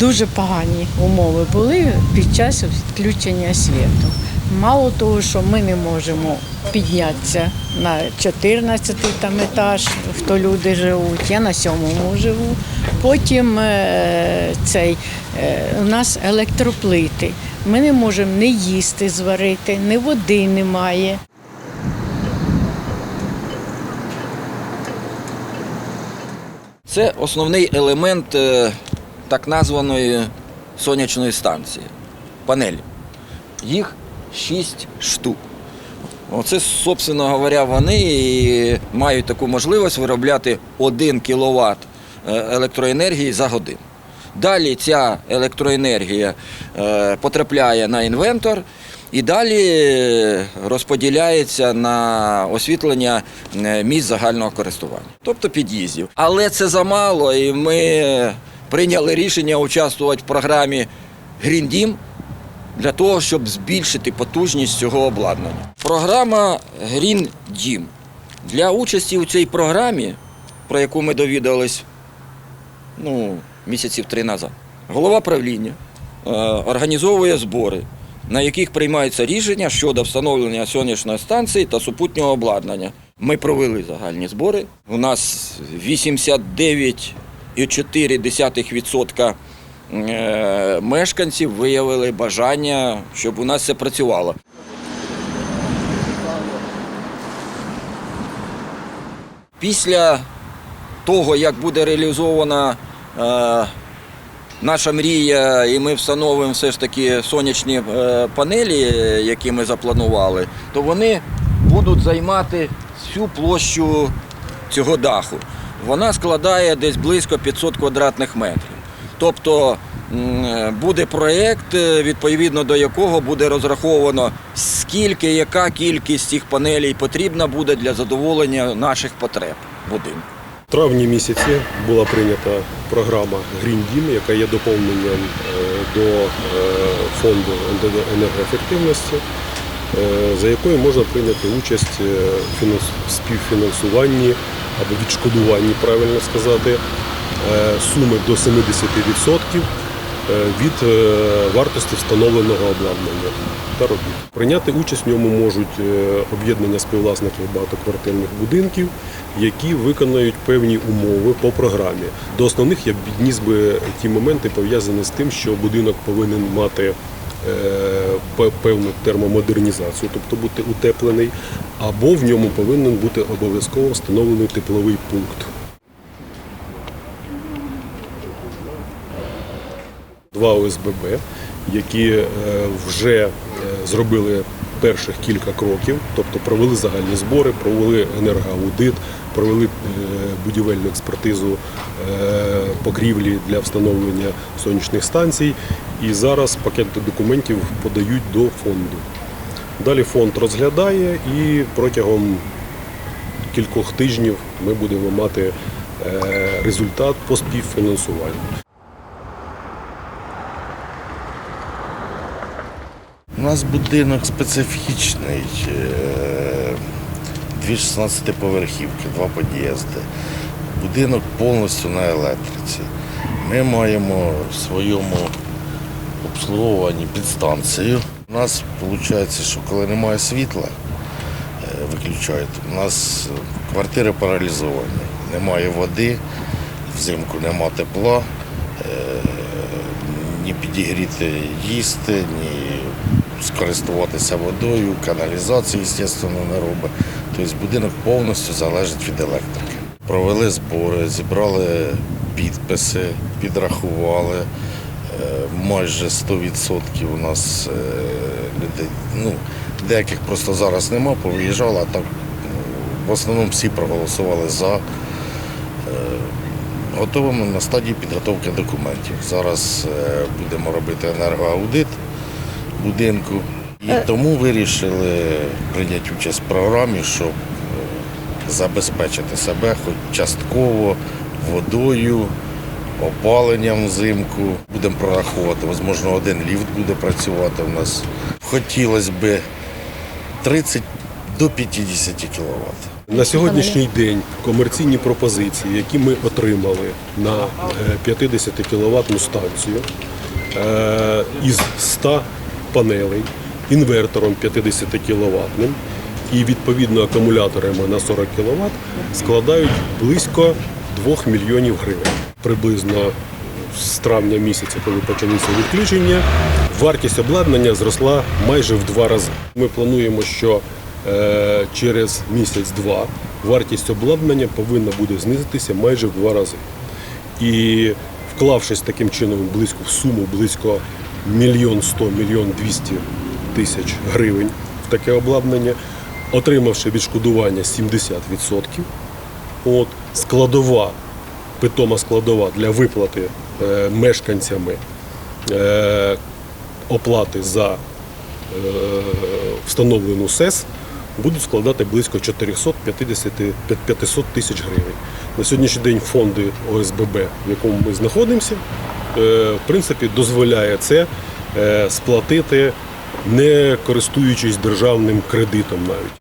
дуже погані умови були під час відключення світу. Мало того, що ми не можемо піднятися на 14 там етаж, хто люди живуть, я на сьомому живу. Потім е, цей, е, у нас електроплити. Ми не можемо не їсти зварити, ні води немає. Це основний елемент е, так названої сонячної станції панелі. Їх 6 штук. Оце, собственно говоря, вони і мають таку можливість виробляти 1 кВт електроенергії за годину. Далі ця електроенергія е, потрапляє на інвентор і далі е, розподіляється на освітлення е, місць загального користування, тобто під'їздів. Але це замало, і ми прийняли рішення участвувати в програмі Гріндім для того, щоб збільшити потужність цього обладнання. Програма Гріндім для участі у цій програмі, про яку ми довідались ну, місяців три назад, голова правління е, організовує збори. На яких приймаються рішення щодо встановлення сонячної станції та супутнього обладнання, ми провели загальні збори. У нас 89 4,4% е, мешканців виявили бажання, щоб у нас все працювало. Після того, як буде реалізована е, наша мрія, і ми встановимо все ж таки сонячні е, панелі, які ми запланували, то вони будуть займати всю площу цього даху. Вона складає десь близько 500 квадратних метрів. Тобто буде проєкт, е, відповідно до якого буде розраховано, скільки, яка кількість цих панелей потрібна буде для задоволення наших потреб будинку. В травні місяці була прийнята програма Green Дім, яка є доповненням е, до е, фонду енергоефективності, за якою можна прийняти участь в співфінансуванні або відшкодуванні, правильно сказати, е, суми до 70% е, від е, вартості встановленого обладнання та робіт. Прийняти участь в ньому можуть об'єднання співвласників багатоквартирних будинків, які виконають певні умови по програмі. До основних я б відніс би ті моменти пов'язані з тим, що будинок повинен мати певну термомодернізацію, тобто бути утеплений, або в ньому повинен бути обов'язково встановлений тепловий пункт. Два ОСББ, які е, вже е, зробили перших кілька кроків, тобто провели загальні збори, провели енергоаудит, провели е, будівельну експертизу е, покрівлі для встановлення сонячних станцій. І зараз пакет документів подають до фонду. Далі фонд розглядає і протягом кількох тижнів ми будемо мати е, результат по співфінансуванню. У нас будинок специфічний, е, дві 16-поверхівки, два під'їзди. Будинок повністю на електриці. Ми маємо в своєму обслуговуванні підстанцію. У нас виходить, що коли немає світла, е, виключають, у нас квартири паралізовані. Немає води, взимку нема тепла, е, ні підігріти їсти, ні скористуватися водою, каналізацію, звісно, не робить. Тобто будинок повністю залежить від електрики. Провели збори, зібрали підписи, підрахували. Е, Майже 100% у нас е, людей, ну, деяких просто зараз нема, повиїжджали, а так ну, в основному всі проголосували за. Е, Готовимо на стадії підготовки документів. Зараз будемо робити енергоаудит будинку. І тому вирішили прийняти участь в програмі, щоб е, забезпечити себе хоч частково водою, опаленням взимку. Будемо прораховувати, можливо, один ліфт буде працювати у нас. Хотілося б 30 до 50 кВт. На сьогоднішній день комерційні пропозиції, які ми отримали на е, 50 кВт станцію е, із 100 панелей, інвертором 50 кВт і відповідно акумуляторами на 40 кВт складають близько 2 мільйонів гривень. Приблизно з травня місяця, коли почалися відключення, вартість обладнання зросла майже в два рази. Ми плануємо, що е, через місяць-два вартість обладнання повинна буде знизитися майже в два рази. І вклавшись таким чином близько в суму близько мільйон сто, мільйон двісті тисяч гривень в таке обладнання, отримавши відшкодування 70%, от, складова, питома складова для виплати е, мешканцями е, оплати за е, встановлену СЕС будуть складати близько 450 500 тисяч гривень. На сьогоднішній день фонди ОСББ, в якому ми знаходимося, в принципі, дозволяє це е, сплатити, не користуючись державним кредитом навіть.